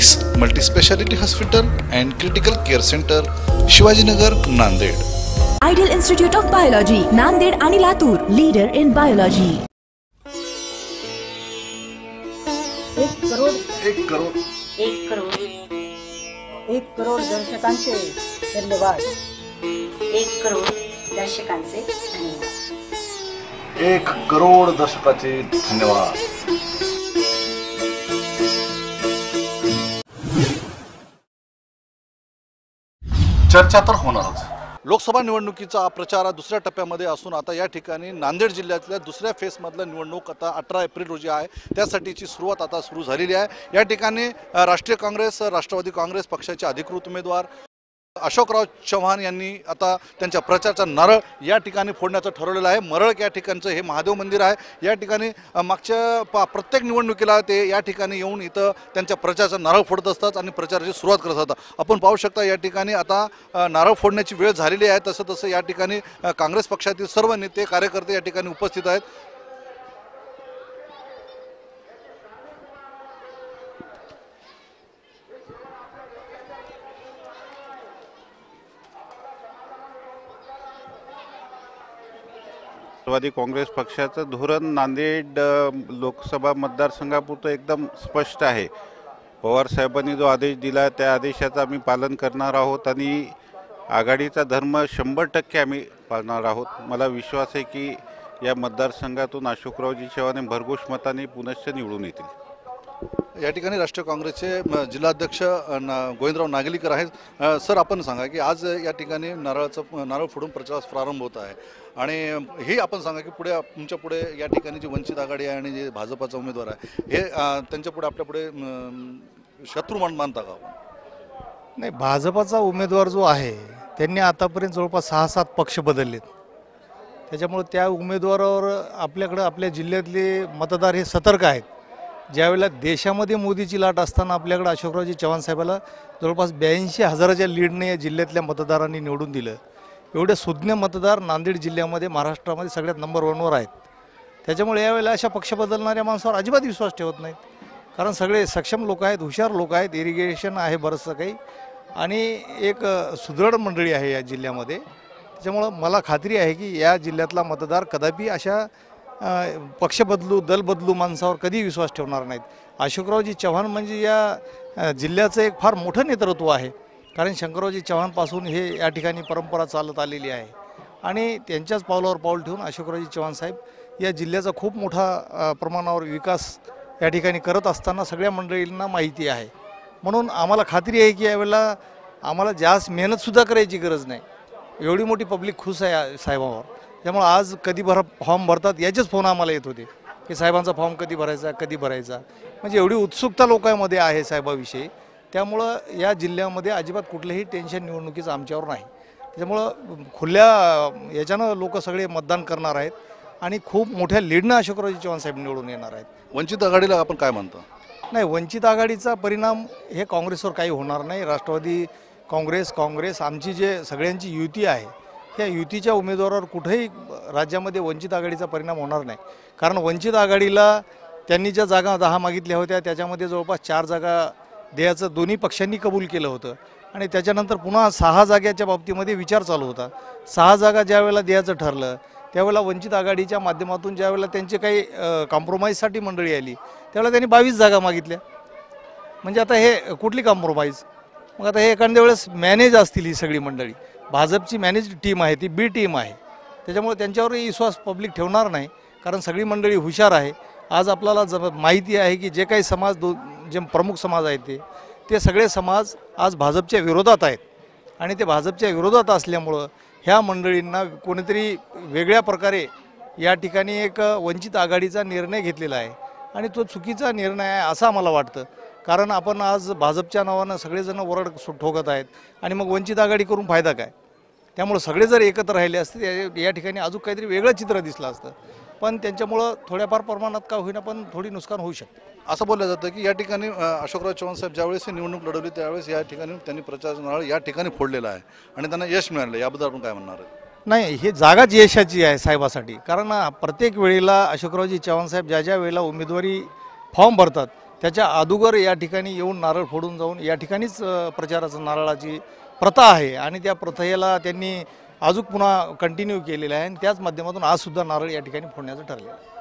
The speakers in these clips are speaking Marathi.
Phoenix multispeciality hospital and critical care centre Shivajinagar Nanded ideal institute of biology Nanded आणि लातूर लीडर इन बायोलॉजी एक करोड एक करोड. एक करोड. एक करोड दर्शकांचे धन्यवाद. एक करोड दर्शकांचे धन्यवाद. एक करोड दर्शकाचे धन्यवाद. चर्चा तर होणारच. लोकसभा निवडणुकीचा प्रचार हा दुसऱ्या टप्प्यामध्ये असून आता या ठिकाणी नांदेड जिल्ह्यातल्या दुसऱ्या फेसमधलं निवडणूक आता अठरा एप्रिल रोजी आहे. त्यासाठीची सुरुवात आता सुरू झालेली आहे. या ठिकाणी राष्ट्रीय काँग्रेस राष्ट्रवादी काँग्रेस पक्षाचे अधिकृत उमेदवार अशोकराव चव्हाण यांनी आता त्यांच्या प्रचारचा नारळ या ठिकाणी फोडण्याचं ठरवलेलं आहे. मरळ या ठिकाणचं हे महादेव मंदिर आहे. या ठिकाणी मागच्या पा प्रत्येक निवडणुकीला ते या ठिकाणी येऊन इथं त्यांच्या प्रचाराचा नारळ फोडत असतात आणि प्रचाराची सुरुवात करत असतात. आपण पाहू शकता या ठिकाणी आता नारळ फोडण्याची वेळ झालेली आहे. तसं तसं या ठिकाणी काँग्रेस पक्षातील सर्व नेते कार्यकर्ते या ठिकाणी उपस्थित आहेत. राष्ट्रवादी काँग्रेस पक्षाचं धोरण नांदेड लोकसभा मतदारसंघापुरतं एकदम स्पष्ट आहे. पवार साहेबांनी जो आदेश दिला त्या आदेशाचं आम्ही पालन करणार आहोत आणि आघाडीचा धर्म शंभर टक्के आम्ही पाळणार आहोत. मला विश्वास आहे की या मतदारसंघातून अशोकरावजी चव्हाण भरघोष मताने पुनश्च निवडून येतील. या ठिकाणी राष्ट्रीय काँग्रेसचे जिल्हाध्यक्ष ना- गोविंदराव नागलीकर आहेत. सर आपण सांगा की आज या ठिकाणी नारळाचं नारळ फोडून प्रचारास प्रारंभ होत आहे. आणि हे आपण सांगा की पुढे तुमच्यापुढे या ठिकाणी जी वंचित आघाडी आहे आणि जे भाजपाचा उमेदवार आहे हे त्यांच्या पुढे आपल्या पुढे शत्रू मान मानता का आपण? नाही भाजपाचा उमेदवार जो आहे त्यांनी आतापर्यंत जवळपास सहा सात पक्ष बदललेत. त्याच्यामुळे त्या उमेदवारावर आपल्याकडं आपल्या जिल्ह्यातले मतदार हे सतर्क आहेत. ज्यावेळेला देशामध्ये मोदीची लाट असताना आपल्याकडं अशोकरावजी चव्हाण साहेबाला जवळपास ब्याऐंशी हजाराच्या लीडने या जिल्ह्यातल्या मतदारांनी निवडून दिलं. एवढे सुज्ञ मतदार नांदेड जिल्ह्यामध्ये महाराष्ट्रामध्ये सगळ्यात नंबर वनवर आहेत. त्याच्यामुळे यावेळेला अशा पक्ष बदलणाऱ्या माणसावर अजिबात विश्वास ठेवत नाहीत. कारण सगळे सक्षम लोक आहेत हुशार लोक आहेत इरिगेशन आहे बरंचसं काही. आणि एक सुदृढ मंडळी आहे या जिल्ह्यामध्ये. त्याच्यामुळं मला खात्री आहे की या जिल्ह्यातला मतदार कदापि अशा पक्ष बदलू दल बदलू माणसावर कधी विश्वास ठेवणार नाहीत. अशोकरावजी चव्हाण म्हणजे या जिल्ह्याचं एक फार मोठं नेतृत्व आहे. कारण शंकररावजी चव्हाणपासून हे या ठिकाणी परंपरा चालत आलेली आहे. आणि त्यांच्याच पावलावर पाऊल ठेवून अशोकरावजी चव्हाण साहेब या जिल्ह्याचा खूप मोठा प्रमाणावर विकास या ठिकाणी करत असताना सगळ्या मंडळींना माहिती आहे. म्हणून आम्हाला खात्री आहे की यावेळेला आम्हाला जास्त मेहनतसुद्धा करायची गरज नाही. एवढी मोठी पब्लिक खुश आहे साहेबांवर. त्यामुळे आज कधी भर फॉर्म भरतात याचेच फोन आम्हाला येत होते. की साहेबांचा फॉर्म कधी भरायचा कधी भरायचा. म्हणजे एवढी उत्सुकता लोकांमध्ये आहे साहेबाविषयी. त्यामुळं या जिल्ह्यामध्ये अजिबात कुठलंही टेन्शन निवडणुकीचं आमच्यावर नाही. त्याच्यामुळं खुल्या याच्यानं लोक सगळे मतदान करणार आहेत. आणि खूप मोठ्या लीडनं अशोकरावजी चव्हाण साहेब निवडून येणार आहेत. वंचित आघाडीला आपण काय म्हणता? नाही वंचित आघाडीचा परिणाम हे काँग्रेसवर काही होणार नाही. राष्ट्रवादी काँग्रेस काँग्रेस आमची जे सगळ्यांची युती आहे ह्या युतीच्या उमेदवारावर कुठेही राज्यामध्ये वंचित आघाडीचा परिणाम होणार नाही. कारण वंचित आघाडीला त्यांनी ज्या जागा दहा मागितल्या होत्या त्याच्यामध्ये जवळपास चार जागा द्यायचं दोन्ही पक्षांनी कबूल केलं होतं. आणि त्याच्यानंतर पुन्हा सहा जाग्याच्या बाबतीमध्ये विचार चालू होता. सहा जागा ज्यावेळेला द्यायचं ठरलं त्यावेळेला वंचित आघाडीच्या माध्यमातून ज्यावेळेला त्यांचे काही कॉम्प्रोमाईजसाठी मंडळी आली त्यावेळेला त्यांनी बावीस जागा मागितल्या. म्हणजे आता हे कुठली कॉम्प्रोमाइज मग आता हे एखाद्या वेळेस मॅनेज असतील ही सगळी मंडळी. भाजपची मॅनेज टीम आहे ती बी टीम आहे. त्याच्यामुळे त्यांच्यावरही विश्वास पब्लिक ठेवणार नाही. कारण सगळी मंडळी हुशार आहे. आज आपल्याला ज माहिती आहे की जे काही समाज दो जे प्रमुख समाज आहेत ते ते सगळे समाज आज भाजपच्या विरोधात आहेत. आणि ते भाजपच्या विरोधात असल्यामुळं ह्या मंडळींना कोणीतरी वेगळ्या प्रकारे या ठिकाणी एक वंचित आघाडीचा निर्णय घेतलेला आहे. आणि तो चुकीचा निर्णय आहे असं आम्हाला वाटतं. कारण आपण आज भाजपच्या नावानं सगळेजण ओरड सु- ठोकत आहेत. आणि मग वंचित आघाडी करून फायदा काय? त्यामुळं सगळे जर एकत्र राहिले असते या- ठिकाणी अजून काहीतरी वेगळं चित्र दिसलं असतं. पण त्यांच्यामुळं थोड्याफार प्रमाणात का होईना पण थोडी नुकसान होऊ शकते. असं बोललं जातं की या ठिकाणी अशोकराव चव्हाण साहेब ज्यावेळेस ही निवडणूक लढवली त्यावेळेस या ठिकाणी त्यांनी प्रचाराचं नारळ या ठिकाणी फोडलेला आहे. आणि त्यांना यश मिळालं. याबद्दल आपण काय म्हणणार आहे नाही ही जागाच यशाची आहे साहेबासाठी. कारण प्रत्येक वेळेला अशोकरावजी चव्हाण साहेब ज्या ज्या वेळेला उमेदवारी फॉर्म भरतात त्याच्या अगोदर या ठिकाणी येऊन नारळ फोडून जाऊन या ठिकाणीच प्रचाराचं नारळाची प्रथा आहे. आणि त्या प्रथेला त्यांनी अजून पुन्हा कंटिन्यू केलेलं आहे. आणि त्याच माध्यमातून आजसुद्धा नारळ या ठिकाणी फोडण्याचं ठरलेलं आहे.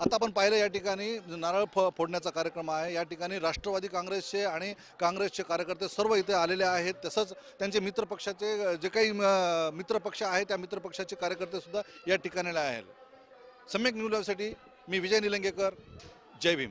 आता आपण पाहिलं या ठिकाणी नारळ फ फोडण्याचा कार्यक्रम आहे. या ठिकाणी राष्ट्रवादी काँग्रेसचे आणि काँग्रेसचे कार्यकर्ते सर्व इथे आलेले आहेत. तसंच त्यांचे मित्रपक्षाचे जे काही म, मित्रपक्ष आहे त्या मित्रपक्षाचे कार्यकर्तेसुद्धा या ठिकाणी आहेत. सम्यक न्यूजसाठी मी विजय निलंगेकर. जय भीम.